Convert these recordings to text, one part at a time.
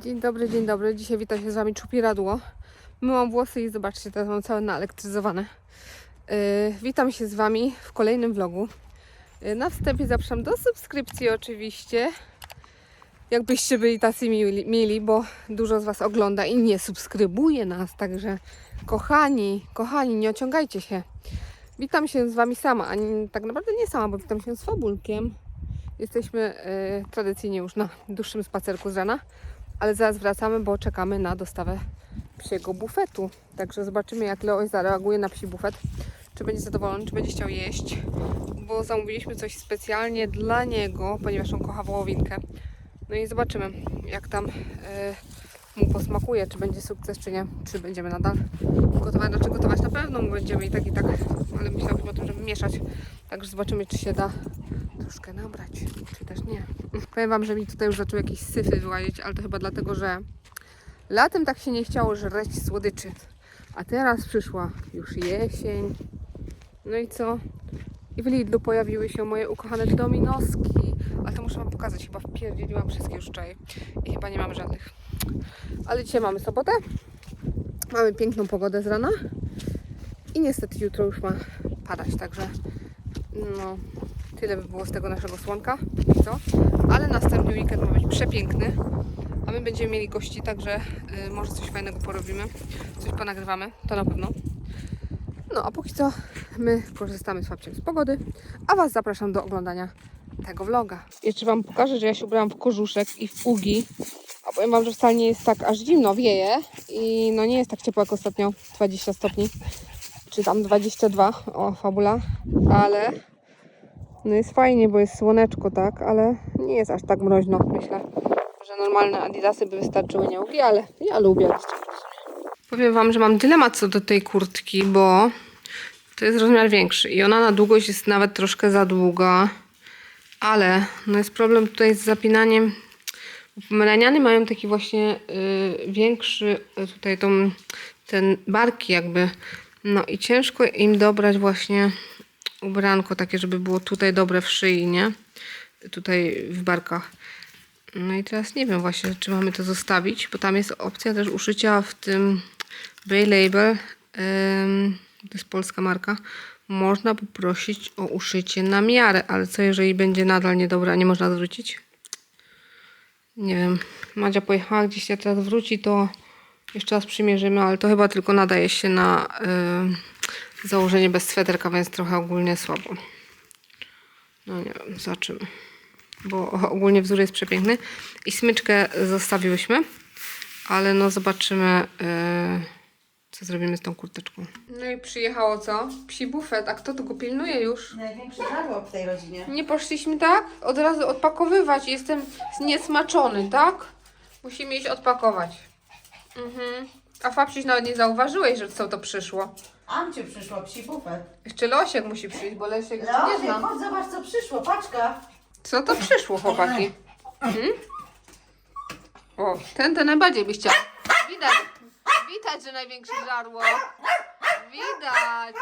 Dzień dobry, dzień dobry. Dzisiaj wita się z Wami Czupiradło. Myłam włosy i zobaczcie, teraz mam całe naelektryzowane. Yy, witam się z Wami w kolejnym vlogu. Yy, na wstępie zapraszam do subskrypcji oczywiście. Jakbyście byli tacy mili, mili, bo dużo z Was ogląda i nie subskrybuje nas, także kochani, kochani, nie ociągajcie się. Witam się z Wami sama, a nie, tak naprawdę nie sama, bo witam się z Fabulkiem. Jesteśmy yy, tradycyjnie już na dłuższym spacerku z rana ale zaraz wracamy, bo czekamy na dostawę psiego bufetu. Także zobaczymy, jak Leoś zareaguje na psi bufet. Czy będzie zadowolony, czy będzie chciał jeść, bo zamówiliśmy coś specjalnie dla niego, ponieważ on kocha wołowinkę. No i zobaczymy, jak tam e, mu posmakuje, czy będzie sukces, czy nie, czy będziemy nadal gotować. Znaczy gotować na pewno będziemy i tak, i tak, ale myślałabym o tym, żeby mieszać. Także zobaczymy, czy się da troszkę nabrać, czy też nie. Powiem Wam, że mi tutaj już zaczęły jakieś syfy wyłazić, ale to chyba dlatego, że latem tak się nie chciało żreć słodyczy. A teraz przyszła już jesień. No i co? I w Lidlu pojawiły się moje ukochane dominoski. Ale to muszę Wam pokazać, chyba wpierdzieliłam wszystkie już wczoraj. I chyba nie mam żadnych. Ale dzisiaj mamy sobotę. Mamy piękną pogodę z rana. I niestety jutro już ma padać, także no, tyle by było z tego naszego słonka. Co? Ale następny weekend ma być przepiękny. A my będziemy mieli gości, także y, może coś fajnego porobimy. Coś ponagrywamy, to na pewno. No a póki co my korzystamy z Fabciem z pogody, a Was zapraszam do oglądania tego vloga. Jeszcze Wam pokażę, że ja się ubrałam w kożuszek i w ugi. A powiem Wam, że wcale nie jest tak aż zimno, wieje i no nie jest tak ciepło jak ostatnio, 20 stopni, czy tam 22, o fabula, ale no jest fajnie, bo jest słoneczko, tak, ale nie jest aż tak mroźno, myślę, że normalne adidasy by wystarczyły nie ugi, ale ja lubię. Powiem Wam, że mam dylemat co do tej kurtki, bo to jest rozmiar większy i ona na długość jest nawet troszkę za długa, ale no jest problem tutaj z zapinaniem. Melaniany mają taki właśnie y, większy y, tutaj tą, ten barki jakby, no i ciężko im dobrać właśnie ubranko takie, żeby było tutaj dobre w szyi, nie? Tutaj w barkach. No i teraz nie wiem właśnie, czy mamy to zostawić, bo tam jest opcja też uszycia w tym Bay Label. Ym, to jest polska marka. Można poprosić o uszycie na miarę, ale co jeżeli będzie nadal niedobre, a nie można zwrócić? Nie wiem. Madzia pojechała gdzieś, jak teraz wróci, to jeszcze raz przymierzymy, ale to chyba tylko nadaje się na y, założenie bez sweterka, więc trochę ogólnie słabo. No nie wiem, zobaczymy. Bo ogólnie wzór jest przepiękny. I smyczkę zostawiłyśmy, ale no zobaczymy, y, co zrobimy z tą kurteczką. No i przyjechało co? Psi bufet. A kto tu go pilnuje już? Największy żarłok w tej rodzinie. Nie poszliśmy tak? Od razu odpakowywać. Jestem niesmaczony, tak? Musimy iść odpakować. Mhm. A Fabciś nawet nie zauważyłeś, że co to przyszło. Amciu przyszło, psi bufet. Jeszcze Losiek musi przyjść, bo Lesiek jeszcze nie znam. chodź zobacz co przyszło, paczka. Co to przyszło, chłopaki? Mhm. O, ten to najbardziej by chciał. Widać, widać, że największy żarło. Widać.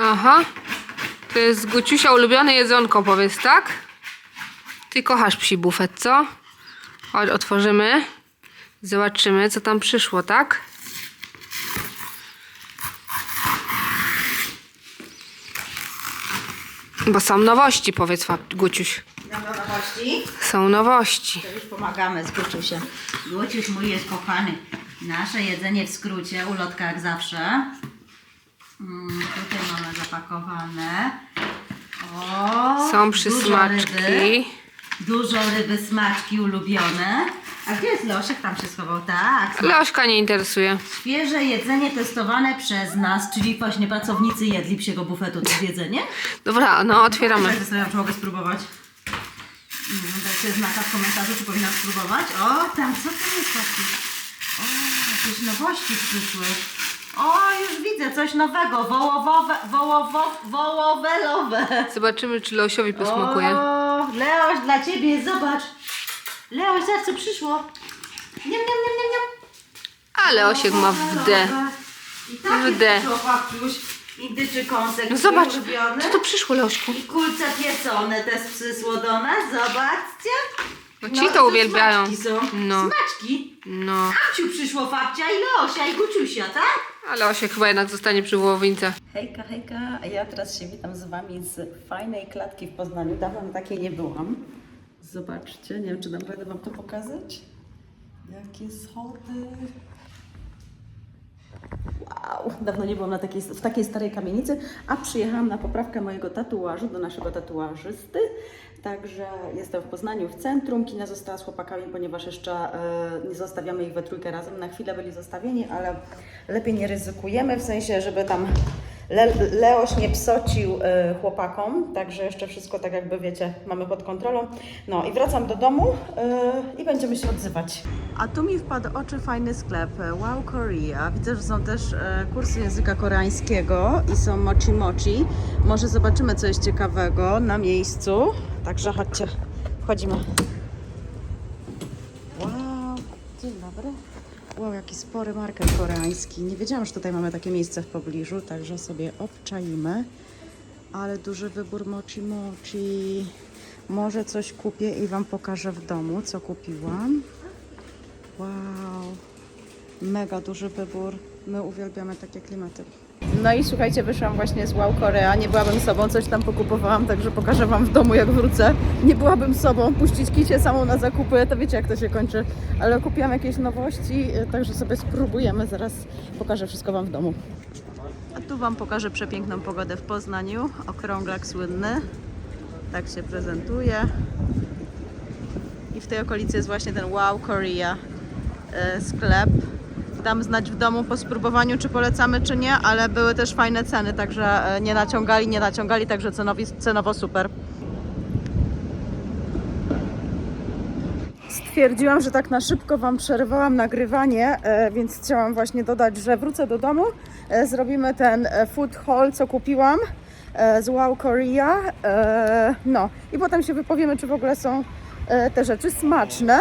Aha. To jest Guciusia ulubione jedzonko, powiedz, tak? Ty kochasz psi bufet, co? Chodź, otworzymy. Zobaczymy, co tam przyszło, tak? Bo są nowości, powiedz, Guciuś. Na nowości. Są nowości. To już pomagamy z Guciusiem. Guciuś mój jest kochany. Nasze jedzenie w skrócie, ulotka jak zawsze. Mm, tutaj mamy zapakowane. O, Są przysmaczki. Dużo ryby, smaczki ulubione. A gdzie jest Leoszek? Tam się schował. Tak. Leośka nie interesuje. Świeże jedzenie testowane przez nas, czyli właśnie pracownicy jedli psiego bufetu to jedzenie. Dobra, no otwieramy. Zastanawiam, czy mogę spróbować. Nie wiem, dajcie znaka w komentarzu, czy powinnam spróbować. O, tam, co to jest taki? O, jakieś nowości przyszły. O, już widzę, coś nowego. Wołowowe, wołowo, wołowelowe. Zobaczymy, czy Leosiowi posmakuje. O, Leoś, dla ciebie, zobacz. Leoś, zobacz, co przyszło. Niam, niam, niam, niam, niam. A Leosiek ma w D. I takie W D. przyszło. Indyczy kąsek No zobacz, ulubiony. co to przyszło, Leośku? I kulce pieczone też przysło do nas, zobaczcie. No ci to uwielbiają. Smaczki są. No. Smaczki. No, Amciu przyszło Fabcia i Leosia i Guciusia, tak? ale Osiek chyba jednak zostanie przy wołowince. Hejka, hejka, a ja teraz się witam z Wami z fajnej klatki w Poznaniu. Dawno takiej nie byłam. Zobaczcie, nie wiem czy dam radę Wam to pokazać. Jakie schody. Wow, dawno nie byłam na takiej, w takiej starej kamienicy, a przyjechałam na poprawkę mojego tatuażu do naszego tatuażysty. Także jestem w Poznaniu w centrum. Kina została z chłopakami, ponieważ jeszcze e, nie zostawiamy ich we trójkę razem. Na chwilę byli zostawieni, ale lepiej nie ryzykujemy, w sensie, żeby tam Le Leoś nie psocił e, chłopakom. Także jeszcze wszystko tak jakby wiecie, mamy pod kontrolą. No i wracam do domu e, i będziemy się odzywać. A tu mi wpadł oczy fajny sklep e, Wow Korea. Widzę, że są też kursy języka koreańskiego i są mochi mochi. Może zobaczymy coś ciekawego na miejscu. Także chodźcie, wchodzimy. Wow, dzień dobry. Wow, jaki spory market koreański. Nie wiedziałam, że tutaj mamy takie miejsce w pobliżu, także sobie obczaimy. Ale duży wybór mochi mochi. Może coś kupię i Wam pokażę w domu, co kupiłam. Wow, mega duży wybór. My uwielbiamy takie klimaty. No i słuchajcie, wyszłam właśnie z Wow Korea. Nie byłabym sobą, coś tam pokupowałam, także pokażę Wam w domu, jak wrócę. Nie byłabym sobą, puścić kicie samą na zakupy, to wiecie, jak to się kończy. Ale kupiłam jakieś nowości, e, także sobie spróbujemy. Zaraz pokażę wszystko Wam w domu. A tu Wam pokażę przepiękną pogodę w Poznaniu. Okrąglak słynny. Tak się prezentuje. I w tej okolicy jest właśnie ten Wow Korea e, sklep. Dam znać w domu po spróbowaniu, czy polecamy, czy nie, ale były też fajne ceny, także e, nie naciągali, nie naciągali, także cenowi, cenowo super. Stwierdziłam, że tak na szybko Wam przerwałam nagrywanie, e, więc chciałam właśnie dodać, że wrócę do domu, e, zrobimy ten food haul, co kupiłam z Wow Korea, no i potem się wypowiemy, czy w ogóle są te rzeczy smaczne.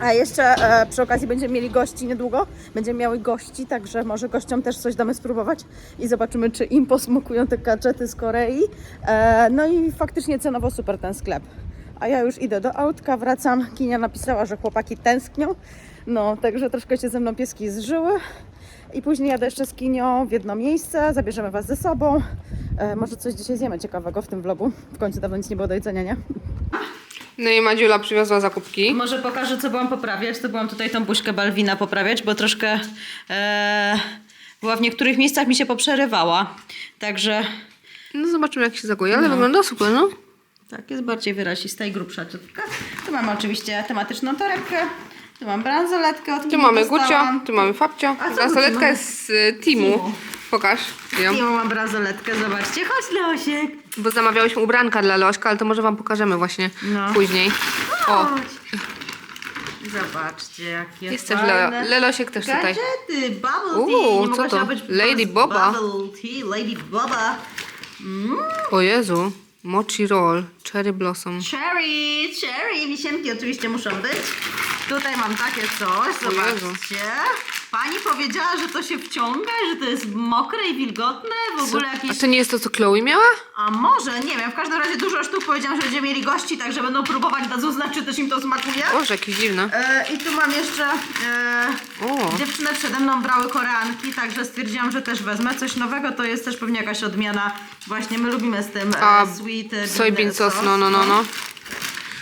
A jeszcze e, przy okazji będziemy mieli gości niedługo. Będziemy miały gości, także może gościom też coś damy spróbować i zobaczymy, czy im posmukują te gadżety z Korei. E, no i faktycznie cenowo super ten sklep. A ja już idę do autka, wracam. Kinia napisała, że chłopaki tęsknią. No, także troszkę się ze mną pieski zżyły. I później jadę jeszcze z Kinią w jedno miejsce, zabierzemy Was ze sobą. E, może coś dzisiaj zjemy ciekawego w tym vlogu. W końcu dawno nic nie było do jedzenia, nie? No i Madziula przywiozła zakupki. Może pokażę, co byłam poprawiać. To byłam tutaj tą buźkę Balwina poprawiać, bo troszkę e, była w niektórych miejscach mi się poprzerywała. Także No zobaczymy jak się zagoje, ale wygląda super, no. tak, jest bardziej wyrazista i grubsza ciotka. Tu mam oczywiście tematyczną torebkę. Tu mam bransoletkę od Tu mamy. Gucio, tu mamy Fabcio. A co mamy? jest z y, Timu. Timu. Pokaż ją. I mam bransoletkę, zobaczcie. Chodź Leosiek. Bo zamawiałyśmy ubranka dla Leośka, ale to może Wam pokażemy właśnie No. później. O, Chodź. Zobaczcie, jakie jest też fajne. Leo. Lelosiek też tutaj. Gadżety, bubble Uuu, tea. Nie co mogła to? się być Lady bez Boba. Bubble tea, Lady Boba. O Jezu, mochi roll, cherry blossom. Cherry, cherry, wisienki oczywiście muszą być. Tutaj mam takie coś, zobaczcie. Pani powiedziała, że to się wciąga, że to jest mokre i wilgotne, w ogóle A jakieś... to nie jest to, co Chloe miała? A może, nie wiem, w każdym razie dużo sztuk powiedziałam, że będziemy mieli gości, także będą próbować dać uznać, czy też im to smakuje. Boże, jakieś dziwne. E, I tu mam jeszcze. E, O. dziewczyny przede mną brały koreanki, także stwierdziłam, że też wezmę coś nowego. To jest też pewnie jakaś odmiana. Właśnie my lubimy z tym A, e, sweet e, Soybean sauce, sauce, no, no, no, no.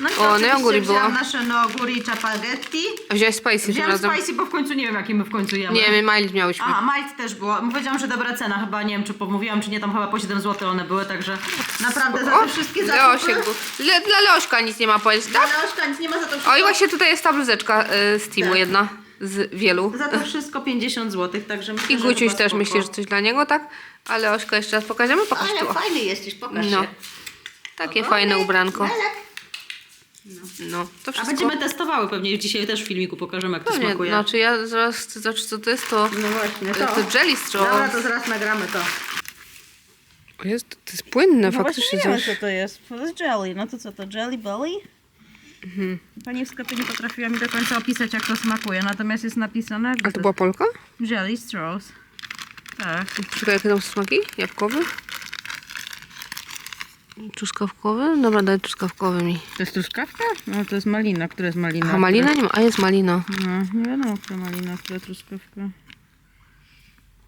No i O, oczywiście neoguri wzięłam było. nasze neoguri spaghetti. A wziąłeś spicy tym Wzięłam razem? spicy, bo w końcu nie wiem, jakie my w końcu jemy. Nie, my mild miałyśmy. A, mild też było. Powiedziałam, że dobra cena, chyba nie wiem, czy pomówiłam, czy nie, tam chyba po 7 zł one były, także naprawdę za te wszystkie zakupy. Leosiek był. Le, dla Leośka nic nie ma powiedzieć, tak? Ale Ośka, nic nie ma za to wszystko. O i właśnie tutaj jest ta bluzeczka y, z Timu Tak. jedna z wielu. Za to wszystko 50 zł, także myślę, I że Guciuś chyba też spoko. myśli, że coś dla niego, tak? Ale Ośka jeszcze raz pokażemy? Pokaż tu. Ale o. fajny jesteś, pokaż No. się. Takie fajne ubranko. Lelek. No, to A wszystko. będziemy testowały pewnie dzisiaj też w filmiku pokażemy jak to Pewnie, smakuje. znaczy ja zaraz chcę zobaczyć co to jest, to, No właśnie, to, to jelly straw. Dobra, to zaraz nagramy to. O jest, to jest płynne No faktycznie. właśnie nie coś. wiem, co to jest. To jest jelly. No to co to, jelly belly? Mhm. Pani w sklepie nie potrafiła mi do końca opisać jak to smakuje, natomiast jest napisane A to była Polka? jelly straws. Tak. Czekaj, jakie tam są smaki? Jabłkowy? Truskawkowy? Dobra, daj truskawkowy mi. To jest truskawka? No to jest malina. Która jest malina? A malina nie ma? A jest malina. No, nie wiadomo, która malina, która truskawka.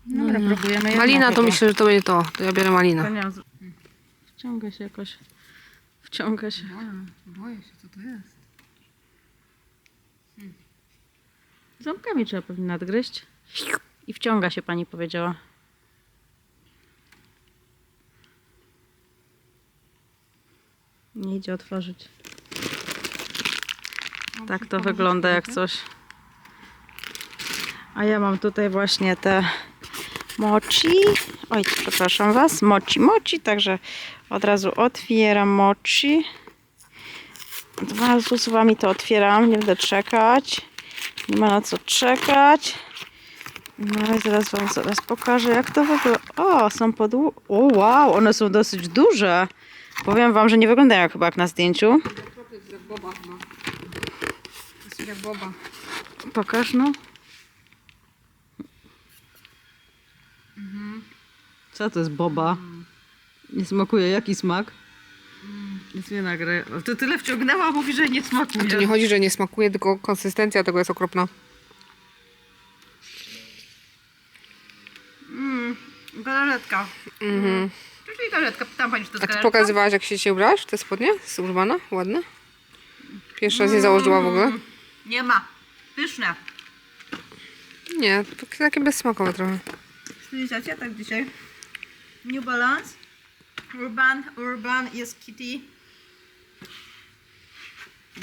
Dobra, próbujemy jedną Malina to chyba. myślę, że to będzie to. To ja biorę z- Wciąga się jakoś. Wciąga się. Boję się, co to jest. Ząbkami trzeba pewnie nadgryźć. I wciąga się, pani powiedziała. Nie idzie otworzyć. Tak to wygląda jak coś. A ja mam tutaj właśnie te mochi. Oj, przepraszam Was. Mochi, mochi. Także od razu otwieram mochi. Od razu z Wami to otwieram. Nie będę czekać. Nie ma na co czekać. No i zaraz Wam zaraz pokażę, jak to wygląda. O, są podłu... O, wow, one są dosyć duże. Powiem Wam, że nie wyglądają chyba jak na zdjęciu. To jest jak boba chyba. Jak boba. Pokaż, no. Co to jest boba? Nie smakuje. Jaki smak? Nic nie nagraj. To tyle wciągnęła, a mówi, że nie smakuje. To nie chodzi, że nie smakuje, tylko konsystencja tego jest okropna. Galaretka. Mhm. Czyli galaretka. Pytam pani, A ty pokazywałaś, jak się dzisiaj ubrałaś w te spodnie? Z urbana? Ładne? Pierwszy raz je założyła w ogóle? Nie ma. Pyszne. Nie, to takie bezsmakowe trochę. Stylizacja, tak dzisiaj. New Balance. Urban, Urban jest Kitty.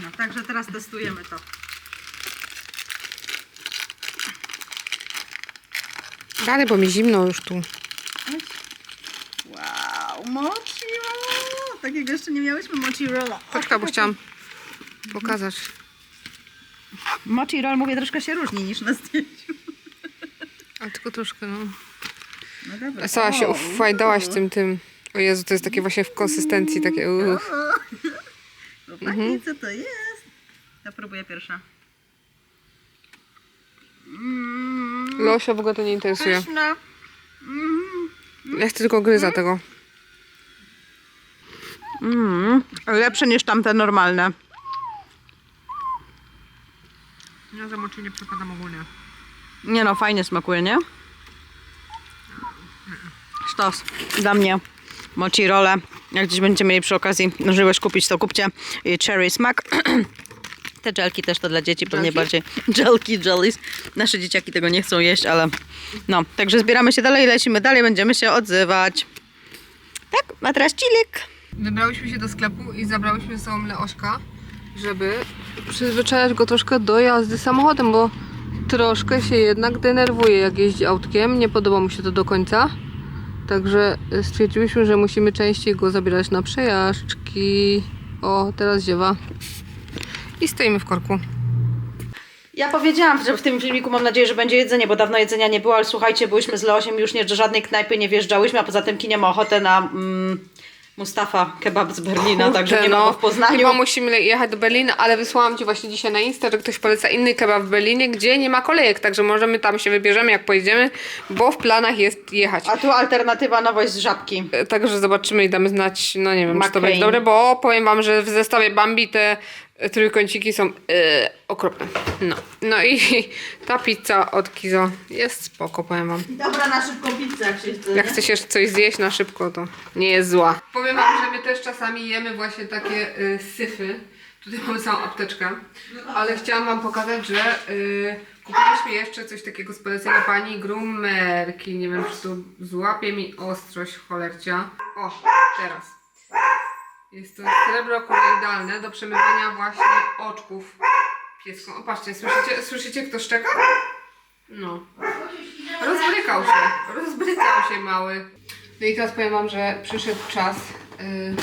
No, także teraz testujemy to. Dalej, bo mi zimno już tu. Wow, mochi roll! Takiego jeszcze nie miałyśmy mochi rolla. Poczekaj, bo chciałam pokazać. Mochi roll, mówię, troszkę się różni niż na zdjęciu. Ale tylko troszkę, no. No dobra. A Cała się ufajdałaś tym, tym. O Jezu, to jest takie właśnie w konsystencji, takie uch. Chłopaki, co to jest? Ja próbuję pierwsza. Mm, Losia w ogóle to nie interesuje. pyszne. Ja chcę tylko gryza tego. Mm, lepsze niż tamte normalne. Ja za moczy nie przepadam ogólnie. Nie no, fajnie smakuje, nie? Sztos. Dla mnie mochi role. Jak gdzieś będziecie mieli przy okazji możliwość kupić, to kupcie. I cherry smak. Te gelki też to dla dzieci pewnie Gelki? bardziej. Gelki, jellies. Nasze dzieciaki tego nie chcą jeść, ale no. Także zbieramy się dalej, lecimy dalej, będziemy się odzywać. Tak, a teraz cilik. Wybrałyśmy się do sklepu i zabrałyśmy ze sobą Leośka, żeby przyzwyczajać go troszkę do jazdy samochodem, bo troszkę się jednak denerwuje, jak jeździ autkiem. Nie podoba mu się to do końca. Także stwierdziłyśmy, że musimy częściej go zabierać na przejażdżki. O, teraz ziewa. I stoimy w korku. Ja powiedziałam, że w tym filmiku mam nadzieję, że będzie jedzenie, bo dawno jedzenia nie było, ale słuchajcie, byłyśmy z Leosiem już nie do żadnej knajpy nie wjeżdżałyśmy, a poza tym kinie ma ochotę na mm, Mustafa kebab z Berlina, także nie ma go w Poznaniu. Chyba musimy jechać do Berlina, ale wysłałam Ci właśnie dzisiaj na Insta, że ktoś poleca inny kebab w Berlinie, gdzie nie ma kolejek, także możemy tam się wybierzemy, jak pojedziemy, bo w planach jest jechać. A tu alternatywa nowość z żabki. E, Także zobaczymy i damy znać, no nie wiem, czy to McCain. będzie dobre, bo powiem Wam, że w zestawie Bambi te trójkąciki są e, okropne. No. no i ta pizza od Kizo jest spoko, powiem Wam. Dobra, na szybką pizzę jak się chce. Jak chcecie coś zjeść na szybko, to nie jest zła. Powiem Wam, że my też czasami jemy właśnie takie y, syfy. Tutaj mamy całą apteczkę. Ale chciałam Wam pokazać, że y, kupiliśmy jeszcze coś takiego z polecenia pani Grumerki. Nie wiem, czy to złapie mi ostrość cholercia. O, teraz. Jest to srebro koloidalne do przemywania właśnie oczków pieską. O, patrzcie, słyszycie, słyszycie kto szczeka? No. Rozbrykał się, rozbrykał się mały. No i teraz powiem Wam, że przyszedł czas, y,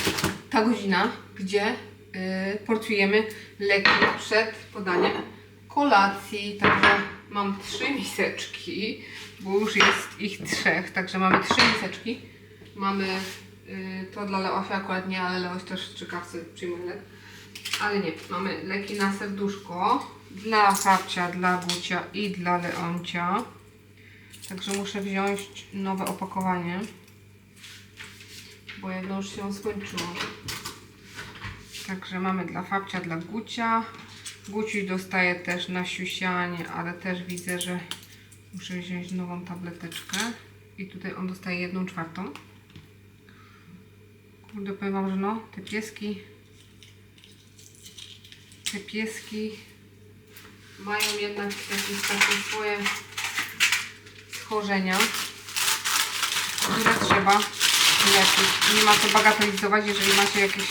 ta godzina, gdzie y, portujemy leki przed podaniem kolacji. Także mam trzy miseczki, bo już jest ich trzech, także mamy trzy miseczki. Mamy to dla Leosia akurat nie, ale Leoś też w czykawce przyjmuje lek. Ale nie, mamy leki na serduszko dla Habcia, dla Gucia i dla Leoncia. Także muszę wziąć nowe opakowanie. Bo jedno już się skończyło. Także mamy dla Fabcia, dla Gucia. Guciuś dostaje też na siusianie, ale też widzę, że muszę wziąć nową tableteczkę. I tutaj on dostaje jedną czwartą. Kurde, powiem Wam, że no, te pieski, te pieski mają jednak jakieś takie swoje schorzenia, które trzeba leczyć. Nie ma co bagatelizować, jeżeli macie jakieś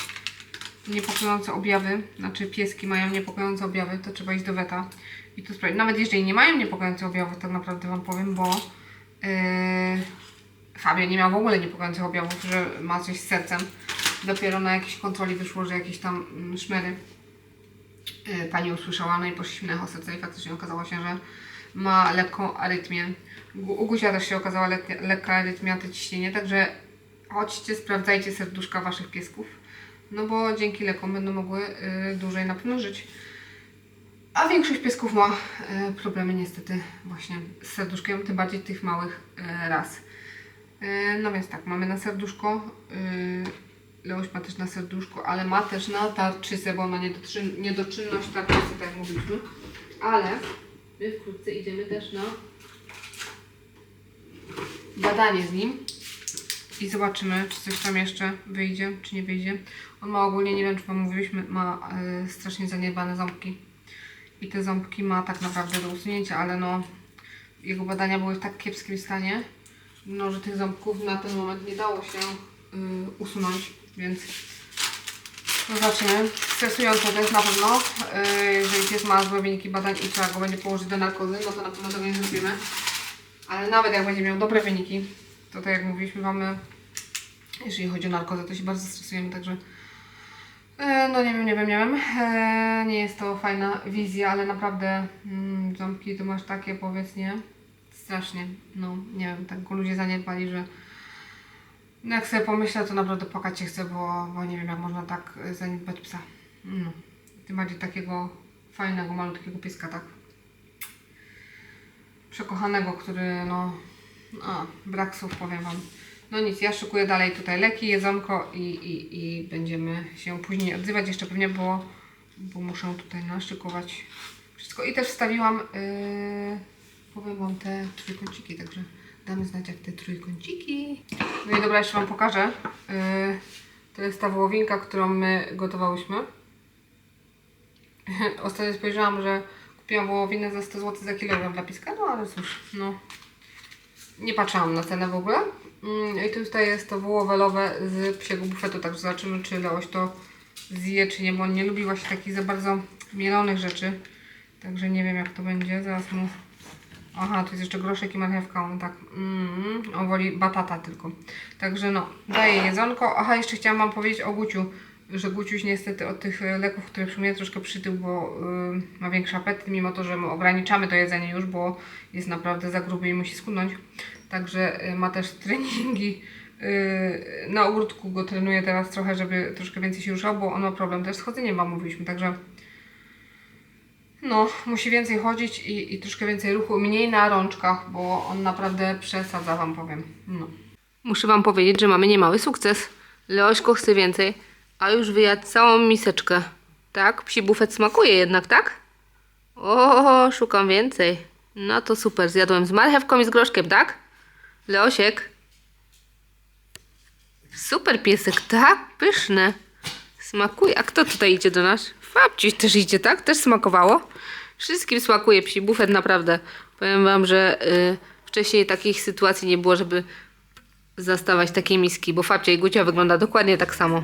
niepokojące objawy, znaczy pieski mają niepokojące objawy, to trzeba iść do weta i to sprawdzić. Nawet jeżeli nie mają niepokojących objawów, tak naprawdę Wam powiem, bo yy, Fabio nie miał w ogóle niepokojących objawów, że ma coś z sercem. Dopiero na jakiejś kontroli wyszło, że jakieś tam mm, szmery yy, pani usłyszała, no i poszliśmy na serca i faktycznie okazało się, że ma lekką arytmię. U Gusia też się okazała lek- lekka arytmia, to ciśnienie, także chodźcie, sprawdzajcie serduszka Waszych piesków, no bo dzięki lekom będą mogły yy, dłużej na pewno żyć. A większość piesków ma e, problemy niestety właśnie z serduszkiem, tym bardziej tych małych ras. E, no więc tak, mamy na serduszko, e, Leoś ma też na serduszko, ale ma też na tarczycę, bo ma niedoczyn, niedoczynność tarczycy, tak jak mówiliśmy. Ale my wkrótce idziemy też na badanie z nim i zobaczymy, czy coś tam jeszcze wyjdzie, czy nie wyjdzie. On ma ogólnie, nie wiem czy Wam mówiliśmy, ma e, strasznie zaniedbane ząbki i te ząbki ma tak naprawdę do usunięcia, ale no jego badania były w tak kiepskim stanie, no że tych ząbków na ten moment nie dało się y, usunąć, więc zobaczymy. Stresujące to jest na pewno, y, jeżeli pies ma złe wyniki badań i trzeba go będzie położyć do narkozy, no to na pewno tego nie zrobimy. Ale nawet jak będzie miał dobre wyniki, to tak jak mówiliśmy, mamy, jeżeli chodzi o narkozę, to się bardzo stresujemy, także E, No nie wiem, nie wiem, nie wiem. E, nie jest to fajna wizja, ale naprawdę mm, ząbki to masz takie, powiedz nie. Strasznie. No nie wiem, tak go ludzie zaniedbali, że no jak sobie pomyślę, to naprawdę płakać się chce, bo, bo nie wiem jak można tak e, zaniedbać psa. No. Tym bardziej takiego fajnego, malutkiego pieska, tak. Przekochanego, który no... A, brak słów powiem Wam. No nic, ja szykuję dalej tutaj leki, jedzonko i, i, i będziemy się później odzywać jeszcze pewnie, bo, bo muszę tutaj naszykować wszystko. I też wstawiłam, yy, powiem Wam te trójkąciki, także damy znać jak te trójkąciki. No i dobra, jeszcze Wam pokażę. Yy, to jest ta wołowinka, którą my gotowałyśmy. Ostatnio spojrzałam, że kupiłam wołowinę za 100 zł za kilogram dla piska, no ale cóż, no nie patrzyłam na cenę w ogóle. Mm, I tutaj jest to wołowelowe z psiego bufetu, także zobaczymy, czy Leoś to zje, czy nie, bo on nie lubi właśnie takich za bardzo mielonych rzeczy. Także nie wiem, jak to będzie. Zaraz mu... Aha, tu jest jeszcze groszek i marchewka, on tak, mm, on woli batata tylko. Także no, daję jedzonko. Aha, jeszcze chciałam Wam powiedzieć o Guciu, że Guciuś niestety od tych leków, które przyjmuje, troszkę przytył, bo y, ma większy apetyt, mimo to, że my ograniczamy to jedzenie już, bo jest naprawdę za gruby i musi schudnąć. Także y, ma też treningi. y, Na ogródku go trenuję teraz trochę, żeby troszkę więcej się ruszał, bo on ma problem też z chodzeniem, Wam mówiliśmy, także no, musi więcej chodzić i, i troszkę więcej ruchu, mniej na rączkach, bo on naprawdę przesadza, Wam powiem. No. Muszę Wam powiedzieć, że mamy niemały sukces. Leośko chce więcej, a już wyjadł całą miseczkę. Tak? Psi bufet smakuje jednak, tak? O, szukam więcej. No to super, zjadłem z marchewką i z groszkiem, tak? Leosiek. Super piesek, tak? Pyszne. Smakuje. A kto tutaj idzie do nas? Fabciś też idzie, tak? Też smakowało? Wszystkim smakuje psi bufet, naprawdę. Powiem wam, że y, wcześniej takich sytuacji nie było, żeby zastawać takiej miski, bo Fabcia i Gucia wygląda dokładnie tak samo.